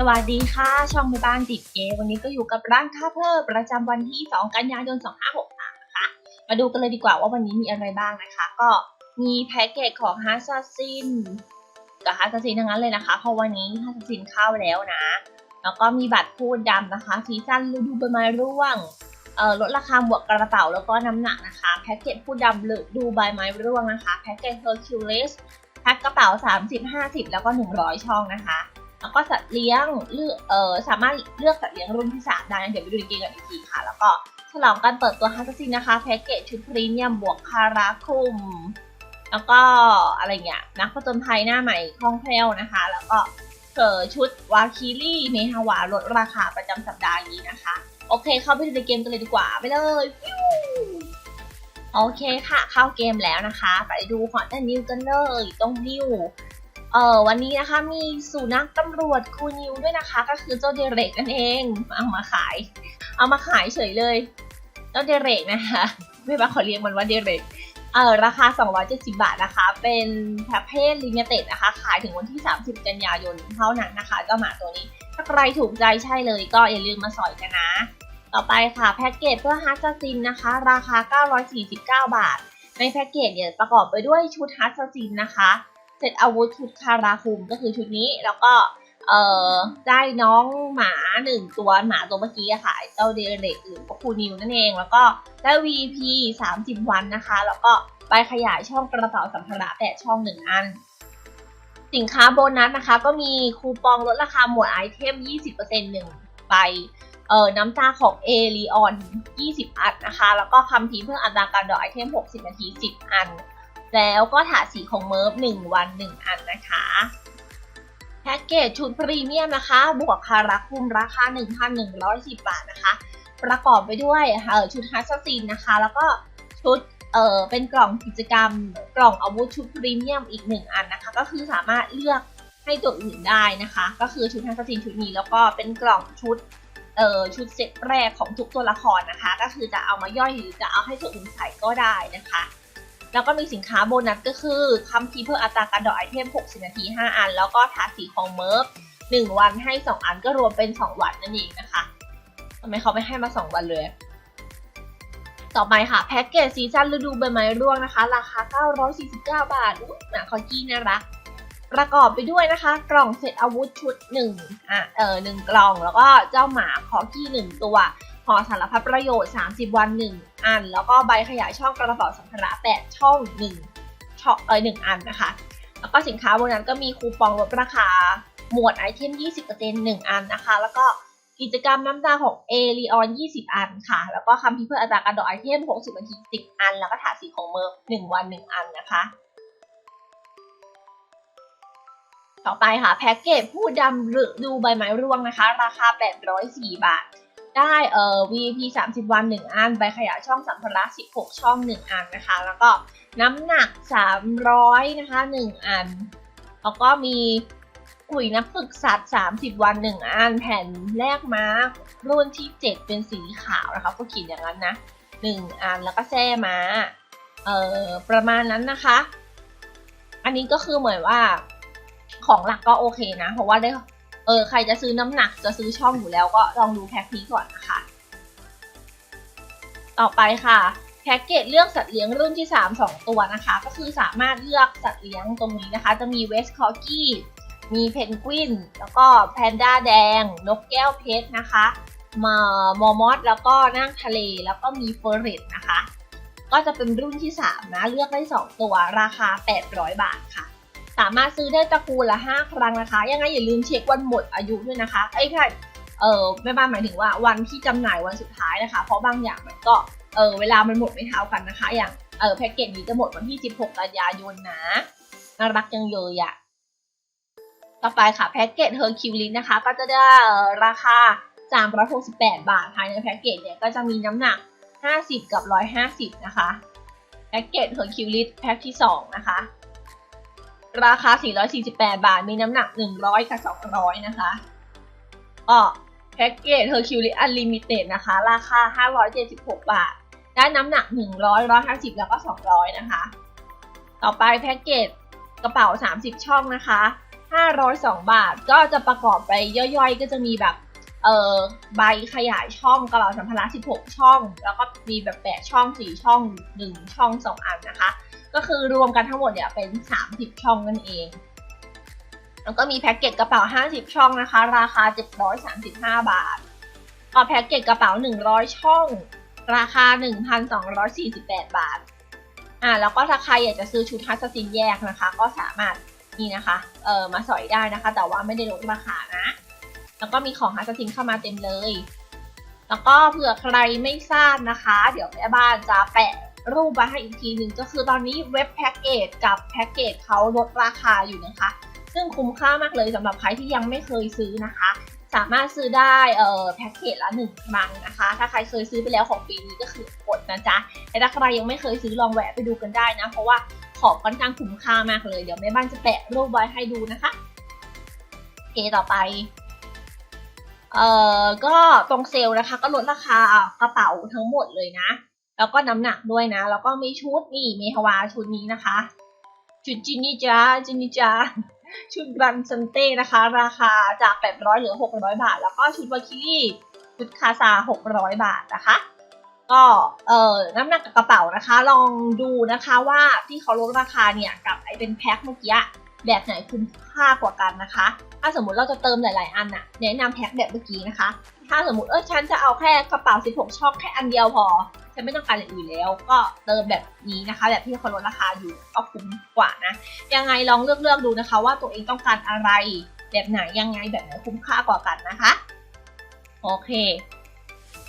สวัสดีค่ะ ช่องแม่บ้านติดเกมวันนี้ก็อยู่กับร้านค้าเพิ่มประจำวันที่ 2 กันยายน 2563 นะคะ มาดูกันเลยดีกว่าว่าวันนี้มีอะไรบ้างนะคะ ก็มีแพ็กเกจของฮาร์ s ซ s ซินกับฮาร์ s ซ s ซินทั้งนั้นเลยนะคะ เพราะวันนี้ฮาร์ s ซ s ซินเข้าแล้วนะ แล้วก็มีบัตรพูดดำนะคะซีซั่นฤดูใบไม้ร่วงเอ่อลดราคาบวกกระเป๋าแล้วก็น้ำหนักนะคะแพ็กเกจพูดดำหรือดูใบไม้ร่วงนะคะแพ็กเกจเฮอร์คิวลิสแพ็กกระเป๋า 30 50 แล้วก็ 100 ช่องนะคะ แล้วก็สัตว์เลี้ยงเลือกเออสามารถเลือกสัตว์เลี้ยงรุ่นที่สามได้เดี๋ยวไปดูในเกมกันอีกทีค่ะ แล้วก็ฉลองการเปิดตัวฮัตซินนะคะแพ็กเกจชุดพรีเมียมบวกคาราคุม แล้วก็อะไรเงี้ยนักผจญภัยหน้าใหม่คล่องแคล่วนะคะ แล้วก็เกิดชุดวาคิลี่เมฮาวาลดราคาประจำสัปดาห์นี้นะคะ โอเคเข้าไปดูในเกมกันเลยดีกว่าไปเลยโอเคค่ะเข้าเกมแล้วนะคะ ไปดูฮอตนิวกันเลยตรงนิว เออวันนี้นะคะมีสุนัขตำรวจครูนิวด้วยนะคะ ก็คือเจ้าเดเรกนั่นเองเอามาขาย เอามาขายเฉยเลยเจ้าเดเรกนะคะไม่ว่าขอเรียกมันว่าเดเรกเออราคา 270 บาทนะคะ เป็นประเภทลิมิเต็ดนะคะ ขายถึงวันที่ 30 กันยายนเท่านั้นนะคะเจ้าหมาตัวนี้ ถ้าใครถูกใจใช่เลยก็อย่าลืมมาสอยกันนะ ต่อไปค่ะแพ็กเกจเพื่อฮัสซินนะคะ ราคา 949 บาท ในแพ็กเกจเนี่ยประกอบไปด้วยชุดฮัสซินนะคะ เสร็จอาวุธชุดคาราคุมก็คือชุดนี้แล้วก็เอ่อได้น้องหมาหนึ่งตัวหมาตัวเมื่อกี้อะค่ะเจ้าเดเรกหรือว่าคูนิวนั่นเองแล้วก็ได้ VP 30 วันนะคะ แล้วก็ใบขยายช่องกระเป๋าสัมภาระแปดช่องหนึ่งอัน สินค้าโบนัสนะคะ ก็มีคูปองลดราคาหมวดไอเทม 20%หนึ่งใบเอ่อน้ำตาของเอลีออน 20 อันนะคะ แล้วก็คำทีเพื่ออัตราการดอกไอเทม 60 นาที 10 อัน แล้วก็ถาสีของเมิร์ฟ1วัน 1 อันนะคะแพ็กเกจชุดพรีเมียมนะคะ บวกคาราคุมราคา 1,110 บาทนะคะ ประกอบไปด้วยเอ่อชุดฮัสซินนะคะ แล้วก็ชุดเออเป็นกล่องกิจกรรม กล่องอาวุธชุดพรีเมียมอีก 1 อันนะคะ ก็คือสามารถเลือกให้ตัวอื่นได้นะคะ ก็คือชุดฮัสซินชุดนี้แล้วก็เป็นกล่องชุดเอ่อชุดเซตแรกของทุกตัวละครนะคะ ก็คือจะเอามาย่อยหรือจะเอาให้ตัวอื่นใส่ก็ได้นะคะ แล้วก็มีสินค้าโบนัสก็คือคัมภีร์เพื่ออัตราการดอกไอเทม 60 นาที 5 อัน แล้วก็ทาสีของเมิร์ฟ1วันให้ 2 อันก็รวมเป็น 2 วันนั่นเองนะคะทำไมเขาไม่ให้มา 2 วันเลย ต่อไปค่ะ แพ็กเกจซีซั่นฤดูใบไม้ร่วงนะคะ ราคา 949 บาทอุ๊ยหมาคอกี้น่ารักประกอบไปด้วยนะคะ กล่องเซตอาวุธชุด1อะเออหกล่องแล้วก็เจ้าหมาคอกี้1ตัว ห่อสารพัดประโยชน์ 30 วัน 1 อัน แล้วก็ใบขยายช่องกระเป๋าสัมภาระ 8 ช่อง1ช่องเออ1อันนะคะ แล้วก็สินค้าบนนั้นก็มีคูปองลดราคา หมวดไอเทม 20% 1 อันนะคะ แล้วก็กิจกรรมน้ำตาของเอลีออน 20 อันค่ะ แล้วก็คำพิเพื่ออัตราการดอกไอเทม 60 นาที 10 อัน แล้วก็ถาดสีของเมอร์1วัน 1 อันนะคะ ต่อไปค่ะ แพ็กเกจผู้ดำหรือดูใบไม้ร่วงนะคะ ราคา 804 บาท ได้เอ่อ VP 30 วัน 1 อัน ใบขยายช่องสัมภาระ 16 ช่อง 1 อันนะคะ แล้วก็น้ำหนัก 300 นะคะ 1 อัน แล้วก็มีขุยนักฝึกสัตว์ 30 วัน 1 อัน แผ่นแลกม้ารุ่นที่ 7 เป็นสีขาวนะคะ ก็ขียนอย่างนั้นนะ 1 อัน แล้วก็แส้ม้าเอ่อ ประมาณนั้นนะคะ อันนี้ก็คือเหมือนว่าของหลักก็โอเคนะ เพราะว่าได้ เออใครจะซื้อน้ำหนักจะซื้อช่องอยู่แล้วก็ลองดูแพ็คนี้ก่อนนะคะ ต่อไปค่ะแพ็กเกจเลือกสัตว์เลี้ยงรุ่นที่ 3 2 ตัวนะคะ ก็คือสามารถเลือกสัตว์เลี้ยงตรงนี้นะคะ จะมีเวสคอกี้มีเพนกวิน แล้วก็แพนด้าแดง นกแก้วเพชรนะคะมามอมอสแล้วก็นั่งทะเลแล้วก็มีเฟอร์เรตนะคะ ก็จะเป็นรุ่นที่ 3 นะ เลือกได้ 2 ตัวราคา 800 บาทค่ะ สามารถซื้อได้ตระกูลละ 5 ครั้งนะคะ ยังไงอย่าลืมเช็ควันหมดอายุด้วยนะคะไอ้ค่ะเออแม่บ้านหมายถึงว่าวันที่จำหน่ายวันสุดท้ายนะคะ เพราะบางอย่างมันก็เออเวลามันหมดไม่เท่ากันนะคะ อย่างเออแพ็กเกจนี้จะหมดวันที่ 16 กันยายนนะน่ารักจังเลยอะต่อไปค่ะแพ็กเกจเฮอร์คิวลินนะคะ ก็จะได้ราคา368 บาท ภายในแพ็กเกจเนี่ยก็จะมีน้ำหนัก 50 กับ 150 นะคะ แพ็กเกจเฮอร์คิวลินแพ็กที่ 2 นะคะ ราคา 448 บาท มีน้ำหนัก 100 กับ 200 นะคะอ๋อแพ็กเกจเ e อร์คิวลิอันลิมิเต็ดนะคะ ราคา 576 บาท ได้น้ำหนัก 100 150 แล้วก็ 200 นะคะ ต่อไปแพ็กเกจกระเป๋า 30 ช่องนะคะ 502 บาท ก็จะประกอบไปย่อยๆ ก็จะมีแบบ เอ่อ ใบขยายช่องกระเป๋าสัมภาระ 16 ช่อง แล้วก็มีแบบแปดช่อง 4 ช่อง 1 ช่อง 2 อันนะคะ ก็คือรวมกันทั้งหมดเนี่ยเป็น 30 ช่องนั่นเอง แล้วก็มีแพ็กเกจกระเป๋า 50 ช่องนะคะ ราคา 735 บาท ก็แพ็กเกจกระเป๋า 100 ช่อง ราคา 1,248 บาท อ่าแล้วก็ถ้าใครอยากจะซื้อชุดฮัสซินแยกนะคะ ก็สามารถนี่นะคะเออมาสอยได้นะคะ แต่ว่าไม่ได้ลดราคานะ แล้วก็มีของฮัสซินเข้ามาเต็มเลยแล้วก็เผื่อใครไม่ทราบนะคะ เดี๋ยวแม่บ้านจะแปะ รูปมาให้อีกทีหนึ่งก็คือตอนนี้เว็บแพ็กเกจกับแพ็กเกจเขาลดราคาอยู่นะคะ ซึ่งคุ้มค่ามากเลยสำหรับใครที่ยังไม่เคยซื้อนะคะ สามารถซื้อได้เอ่อแพ็กเกจละหนึ่งครั้งนะคะ ถ้าใครเคยซื้อไปแล้วของปีนี้ก็คือกดนะจ๊ะแต่ถ้าใครยังไม่เคยซื้อลองแวะไปดูกันได้นะ เพราะว่าของค่อนข้างคุ้มค่ามากเลย เดี๋ยวแม่บ้านจะแปะรูปไว้ให้ดูนะคะโอเคต่อไปเอ่อก็ตรงเซลล์นะคะ ก็ลดราคากระเป๋าทั้งหมดเลยนะ แล้วก็น้ำหนักด้วยนะ แล้วก็มีชุดนี่เมฮวาชุดนี้นะคะ ชุดจินนี่จ้าจินนี่จ้าชุดรันซันเต้นะคะ ราคาจาก 800เหลือ 600 บาท แล้วก็ชุดวาคิลี่ชุดคาซา 600 บาทนะคะ ก็เอ่อน้ำหนักกับกระเป๋านะคะ ลองดูนะคะว่าที่เขาลดราคาเนี่ยกับไอเป็นแพ็คเมื่อกี้ แบบไหนคุ้มค่ากว่ากันนะคะ ถ้าสมมุติเราจะเติมหลาย ๆ อันน่ะแนะนำแพ็คแบบเมื่อกี้นะคะ ถ้าสมมติเออฉันจะเอาแค่กระเป๋า 16 ช่องแค่อันเดียวพอ ฉันไม่ต้องการอย่างอื่นแล้ว ก็เติมแบบนี้นะคะ แบบที่เขาลดราคาอยู่ก็คุ้มกว่านะ ยังไงลองเลือกเลือกๆดูนะคะ ว่าตัวเองต้องการอะไร แบบไหนยังไงแบบไหนคุ้มค่ากว่ากันนะคะ โอเค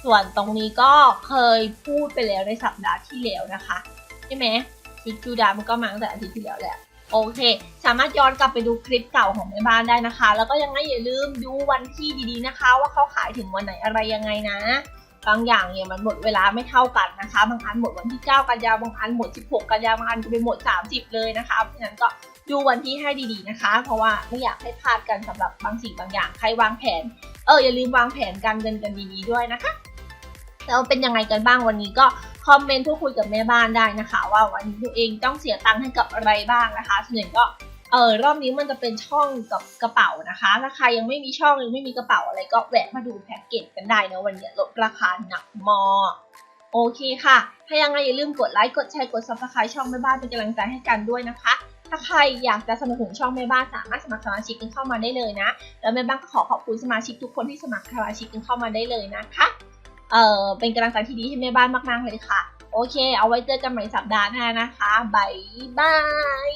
ส่วนตรงนี้ก็เคยพูดไปแล้วในสัปดาห์ที่แล้วนะคะ ใช่ไหมชุดจูดามันก็มาตั้งแต่อาทิตย์ที่แล้วแหละ โอเค สามารถย้อนกลับไปดูคลิปเก่าของแม่บ้านได้นะคะ แล้วก็ยังไงอย่าลืมดูวันที่ดีๆนะคะ ว่าเขาขายถึงวันไหนอะไรยังไงนะ บางอย่างเนี่ยมันหมดเวลาไม่เท่ากันนะคะ บางอันหมดวันที่ 9 กันยาบางอันหมด 16 กันยาบางอันไปหมด 30 เลยนะคะเพราะฉะนั้นก็ดูวันที่ให้ดีๆนะคะ เพราะว่าไม่อยากให้พลาดกันสำหรับบางสิ่งบางอย่างใครวางแผน เอออย่าลืมวางแผนการเงินกันดีๆด้วยนะคะแล้วเป็นยังไงกันบ้างวันนี้ก็ คอมเมนต์พูดคุยกับแม่บ้านได้นะคะ ว่าวันนี้ตัวเองต้องเสียตังค์ให้กับอะไรบ้างนะคะส่วนใหญ่ก็เออรอบนี้มันจะเป็นช่องกับกระเป๋านะคะถ้าใครยังไม่มีช่องยังไม่มีกระเป๋าอะไรก็แวะมาดูแพ็กเกจกันได้นะวันนี้ลดราคาหนักมากโอเคค่ะ ถ้ายังไงอย่าลืมกดไลค์กดแชร์กด subscribe ช่องแม่บ้านเป็นกำลังใจให้กันด้วยนะคะ ถ้าใครอยากจะสนับสนุนช่องแม่บ้านสามารถสมัครสมาชิกกันเข้ามาได้เลยนะ แล้วแม่บ้านก็ขอขอบคุณสมาชิกทุกคนที่สมัครสมาชิกกันเข้ามาได้เลยนะคะ เออเป็นกำลังใจที่ดีให้แม่บ้านมากๆเลยค่ะ โอเค เอาไว้เจอกันใหม่สัปดาห์หน้านะคะบายบาย